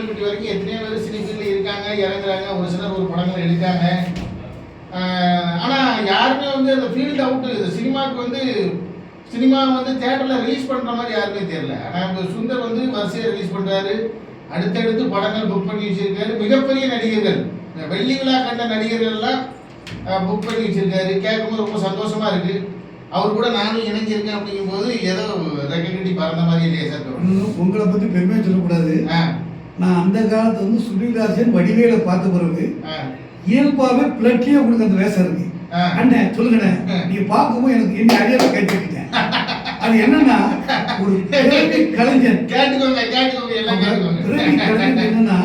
கோவில்பட்டி வரைக்கும் எத்தனையோ பேர் சினிஃபீல்டில் இருக்காங்க இறங்குறாங்க ஒரு சிலர் ஒரு படங்கள் எடுக்காங்க. ஆஹ் ஆனா யாருமே வந்து அந்த ஃபீல்ட் அவுட்டு சினிமாவுக்கு வந்து சினிமா வந்து தேட்டரில் ரிலீஸ் பண்ணுற மாதிரி யாருமே தெரியல. ஆனால் இப்போ சுந்தர் வந்து வரிசையை ரிலீஸ் பண்ணுறாரு அடுத்தடுத்து படங்கள் புக் பண்ணி வச்சிருக்காரு. மிகப்பெரிய நடிகர்கள் இந்த வெள்ளி விழா கண்ட நடிகர்கள்லாம் புக் பண்ணி வச்சிருக்காரு. கேட்கும்போது ரொம்ப சந்தோஷமா இருக்கு. அவர் கூட நானும் இணைஞ்சிருக்கேன் அப்படிங்கும்போது ஏதோ ரெக்கடி பறந்த மாதிரி இல்லையா சார் உங்களை பத்தி பெருமையா சொல்லக்கூடாது. ஆ. நான் அந்த காலத்துல வந்து சுனில்ராஜன் வடிவேல பார்த்த பிறகு இயல்பாவே பிளட்லயே உங்களுக்கு அந்த வேஷம் இருக்கு. அண்ணே சொல்லுங்கண்ணே. நீங்க பார்க்கும்போது எனக்கு என்ன அடியால கை தட்டிட்டேன் அது என்னன்னா ஒரு பிறவி கலைஞன் கேட்டுக்கோங்க கேட்டுக்கோங்க எல்லாம் பிறவி என்னன்னா.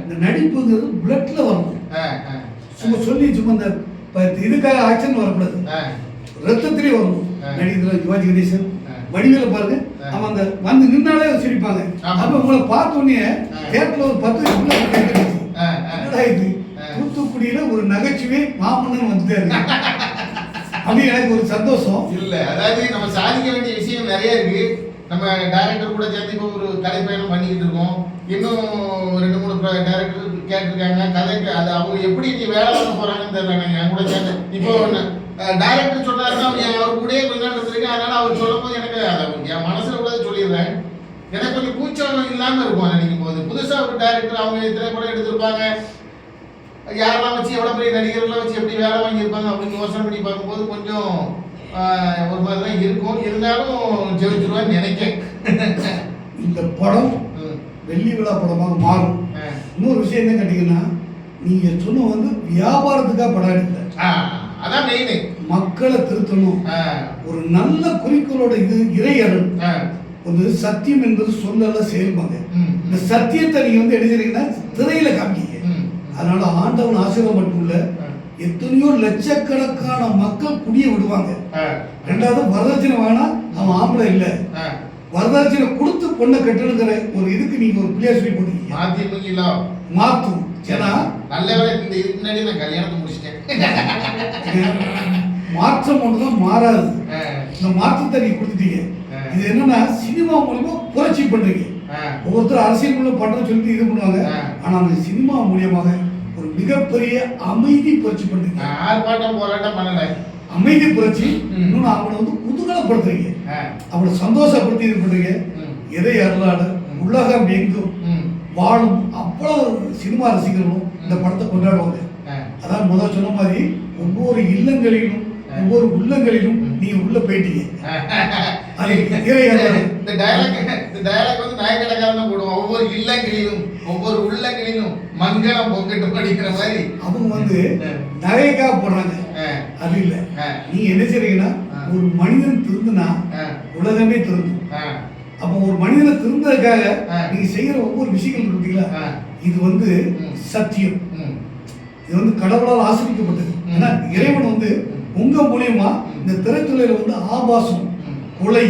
இந்த நடிப்புங்கிறது பிளட்ல வரணும் சும்மா சொல்லி சும்மா இந்த இதுக்காக ஆக்ஷன் வரக்கூடாது ரத்தத்திலே வரணும். நடிகர் சிவாஜி கணேசன். வடிவேல பாருங்க. அவன் அந்த வந்து நின்னாலே சிரிப்பாங்க. அப்ப உங்களை பார்த்த உடனே ஆ. தேட்டர்ல ஒரு பத்து. என்னடா இது. தூத்துக்குடியில ஒரு நகைச்சுவை மாமன்னன் வந்துட்டாரு அப்படி எனக்கு ஒரு சந்தோஷம். இல்ல அதாவது நம்ம சாதிக்க வேண்டிய விஷயம் நிறைய இருக்கு. நம்ம டைரக்டர் கூட சேர்ந்து இப்போ ஒரு கலைப்பயணம் பண்ணிக்கிட்டு இருக்கோம். இன்னும் ரெண்டு மூணு டைரக்டர் கேட்டிருக்காங்க. கதைக்கு அது அவங்க எப்படி நீ வேலை பண்ண போறாங்கன்னு தெரியல என் கூட சேர்ந்து. இப்போ டைரக்டர் சொன்னாருன்னா அவர் கூடயே கொஞ்ச நாள் இருந்திருக்கேன் அதனால அவர் சொல்லும் போது எனக்கு என் மனசுல உள்ளதை சொல்லிடுறேன். எனக்கு கொஞ்சம் கூச்சம் இல்லாம இருக்கும் நினைக்கும் போது. புதுசா ஒரு டைரக்டர் அவங்க திரைப்படம் எடுத்திருப்பாங்க. யாரெல்லாம் வச்சு எவ்வளோ பெரிய நடிகர்லாம் வச்சு எப்படி வேலை வாங்கியிருப்பாங்க அப்படின்னு யோசனை பண்ணி பார்க்கும்போது கொஞ்சம் ஒரு மாதிரி தான் இருக்கும். இருந்தாலும் ஜெயிச்சிருவான்னு நினைக்கேன். இந்த படம். வெள்ளி விழா படமாக மாறும். இன்னொரு விஷயம் என்ன கேட்டீங்கன்னா நீங்க சொன்ன வந்து வியாபாரத்துக்காக படம் எடுக்கல. அதான் மெயின் மக்களை திருத்தணும். ஒரு நல்ல குறிக்கோளோட இது இறையருள் ஒரு சத்தியம் என்பது சொல்லல செயல்பாங்க இந்த சத்தியத்தை நீங்க வந்து என்ன செய்றீங்கன்னா திரையில காமிக்கீங்க அதனால ஆண்டவன் ஆசீர்வாதம் மட்டும் இல்ல எத்தனையோ லட்சக்கணக்கான மக்கள் குடிய விடுவாங்க. ரெண்டாவது வரதட்சணை வேணா அவன் ஆம்பளை இல்ல. வரதட்சணை கொடுத்து பொண்ணை கட்டணுங்கிற ஒரு இதுக்கு நீங்க ஒரு பிள்ளையார் சொல்லி போட்டீங்க மாத்தி மாத்தும் ஏன்னா நல்ல வேலை இந்த இதுக்கு முன்னாடி நான் கல்யாணத்தை முடிச்சிட்டேன். மாற்றம் ஒண்ணுதான் மாறாது. இந்த மாற்றத்தை நீங்க கொடுத்துட்டீங்க. இது என்னன்னா சினிமா மூலியமா புரட்சி பண்றீங்க ஒவ்வொருத்தர் அரசியல் மூலம் பண்றோம்னு சொல்லிட்டு இது பண்ணுவாங்க. ஆனா அந்த சினிமா மூலியமாக ஒரு மிகப்பெரிய அமைதி புரட்சி பண்றீங்க ஆர்ப்பாட்டம் போராட்டம் பண்ணல. அமைதி புரட்சி ம். இன்னொன்னு அவனை வந்து குதூகலப்படுத்துறீங்க. அவனை சந்தோஷப்படுத்தி இது பண்றீங்க அருளாளர் ம். உலகம் எங்கும். வாழும் அவ்வளவு சினிமா ரசிகர்களும் இந்த. படத்தை கொண்டாடுவாங்க. அதான் முதல் சொன்ன மாதிரி ஒவ்வொரு இல்லங்களிலும் ஒவ்வொரு உள்ளங்களிலும். நீங்க உள்ள போயிட்டீங்க. இந்த டயலாக் இந்த டயலாக் வந்து நாயகடக்காரன் தான் போடுவோம் ஒவ்வொரு இல்லங்களிலும் ஒவ்வொரு உள்ளங்களிலும் மங்களம் பொங்கட்டும் படிக்கிற மாதிரி. அவங்க வந்து. நகைக்காக போடுறாங்க. அது இல்ல. நீங்க என்ன செய்றீங்கன்னா. ஒரு மனிதன் திருந்துனா உலகமே திருந்தும். அப்போ ஒரு மனிதனை திருந்ததுக்காக. நீங்க செய்யற ஒவ்வொரு விஷயங்கள் இருக்கு பார்த்தீங்களா? ஆ. இது வந்து. சத்தியம். இது வந்து கடவுளால் ஆசிரிக்கப்பட்டது. ஏன்னா இறைவன் வந்து. உங்க மூலியமா. இந்த திரைத்துறையில வந்து ஆபாசம். கொலை.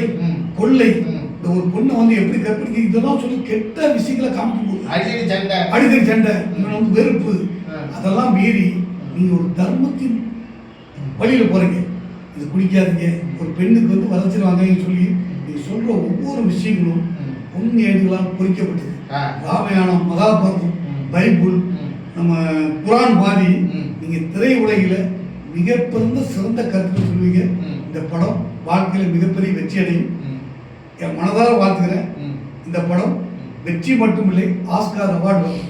கொள்ளை. இந்த ஒரு பொண்ணை வந்து எப்படி கற்பிடிக்க இதெல்லாம் சொல்லி கெட்ட விஷயங்களை காமிக்கும் அடிக்கடி சண்டை அடிதடி சண்டை வந்து வெறுப்பு. அதெல்லாம் மீறி நீங்க ஒரு தர்மத்தின் வழியில போறீங்க இது குடிக்காதீங்க ஒரு பெண்ணுக்கு வந்து வளர்ச்சிருவாங்கன்னு சொல்லி நீங்க சொல்ற ஒவ்வொரு விஷயங்களும் ஏடுகளால் பொறிக்கப்பட்டது. ராமாயணம் மகாபாரதம். பைபிள். நம்ம குரான் மாதிரி ம். நீங்க திரை உலகில மிகப்பிறந்த சிறந்த கருத்து சொல்லுவீங்க. இந்த படம் வாழ்க்கையில மிகப்பெரிய வெற்றி அடையும். என் மனதார வாழ்த்துக்கிறேன். இந்த படம் வெற்றி மட்டுமில்லை ஆஸ்கார் அவார்டு வரும்.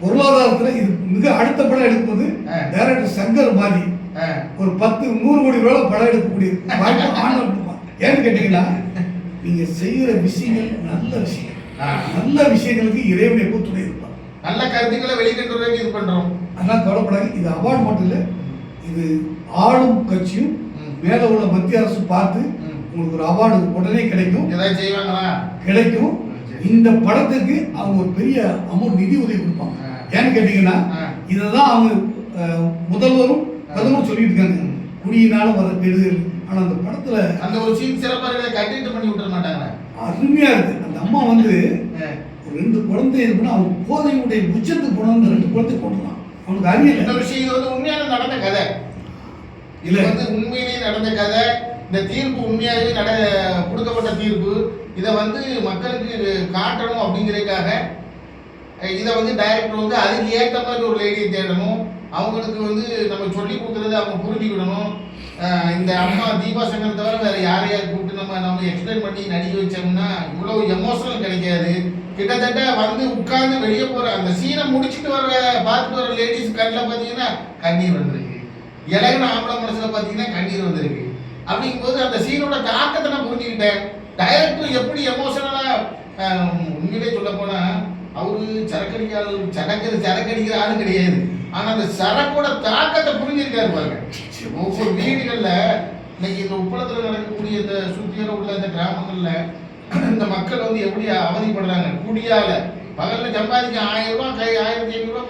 பொருளாதாரத்துல இது மிக அடுத்த படம் எடுக்கும்போது. டைரக்டர் சங்கர் மாதிரி ஒரு பத்து நூறு கோடி ரூபாய் படம் எடுக்கக்கூடிய வாய்ப்பு கொடுப்பான். ஏன்னு கேட்டீங்கன்னா நீங்க செய்யற விஷயங்கள் நல்ல விஷயம். நல்ல விஷயங்களுக்கு இறைவன் எப்போ துணை இருப்பான் நல்ல கருத்துக்களை வெளிக்கொண்டு வரதுக்கு இது பண்றோம் அதெல்லாம் கவலைப்படாது இது அவார்டு மட்டும் இல்லை இது ஆளும் கட்சியும். மேல உள்ள மத்திய அரசு பார்த்து. உங்களுக்கு ஒரு அவார்டு உடனே கிடைக்கும் ஏதாவது செய்வாங்களா கிடைக்கும். இந்த படத்துக்கு அவங்க ஒரு பெரிய அமௌண்ட் நிதி உதவி கொடுப்பாங்க. ஏன்னு கேட்டீங்கன்னா. இதுதான் அவங்க முதல்வரும் பிரதமரும் சொல்லிட்டு இருக்காங்க. குடியினால வர கெடுதல் ஆனா அந்த படத்துல அந்த ஒரு சீன் சிறப்பா இருக்கிற கட்டிட்டு பண்ணி விட்டுற மாட்டாங்களா அருமையா இருக்கு அந்த அம்மா வந்து ரெண்டு குழந்தை இருக்குன்னா அவன் போதையுடைய உச்சத்துக்கு போன அந்த ரெண்டு குழந்தை கொண்டுலாம் அவனுக்கு அறியல இந்த விஷயம் இது வந்து உண்மையான நடந்த கதை. இது இல்ல. வந்து உண்மையிலேயே நடந்த கதை. இந்த தீர்ப்பு உண்மையாகவே நட கொடுக்கப்பட்ட தீர்ப்பு. இதை வந்து மக்களுக்கு காட்டணும் அப்படிங்கிறதுக்காக இதை வந்து டைரக்டர் வந்து அதுக்கு ஏற்ற மாதிரி ஒரு லேடியை தேடணும். அவங்களுக்கு வந்து நம்ம சொல்லி கொடுக்குறது அவங்க புரிஞ்சுக்கிடணும். இந்த அம்மா தீபா சங்கர் தவிர வேற யாரையாவது கூப்பிட்டு நம்ம நம்ம எக்ஸ்பிளைன் பண்ணி நடிக்க வச்சோம்னா இவ்வளவு எமோஷனல் கிடைக்காது. கிட்டத்தட்ட வந்து உட்கார்ந்து வெளியே போற அந்த சீனை முடிச்சுட்டு வர பார்த்துட்டு வர லேடிஸ் கண்ணில் பார்த்தீங்கன்னா கண்ணீர் வந்திருக்கு. இலகின ஆம்பளை மனசுல பார்த்தீங்கன்னா கண்ணீர் வந்திருக்கு. அப்படிங்கும்போது அந்த சீனோட தாக்கத்தை நான் புரிஞ்சுக்கிட்டேன். டைரக்டர் எப்படி எமோஷனலா உண்மையிலே சொல்ல போனா அவரு சரக்கடிக்கால் சரக்கு சரக்கடிக்கிற ஆளு கிடையாது. ஆனா அந்த சரக்கோட தாக்கத்தை புரிஞ்சிருக்காரு பாருங்க. ஒவ்வொரு வீடுகள்ல இன்னைக்கு இந்த உப்பளத்துல நடக்கக்கூடிய இந்த சுத்தியோட உள்ள இந்த கிராமங்கள்ல இந்த மக்கள் வந்து எப்படி அவதிப்படுறாங்க? குடியால பகல்ல சம்பாதிக்க ஆயிரம் ரூபாய் கை ஆயிரத்தி ஐநூறு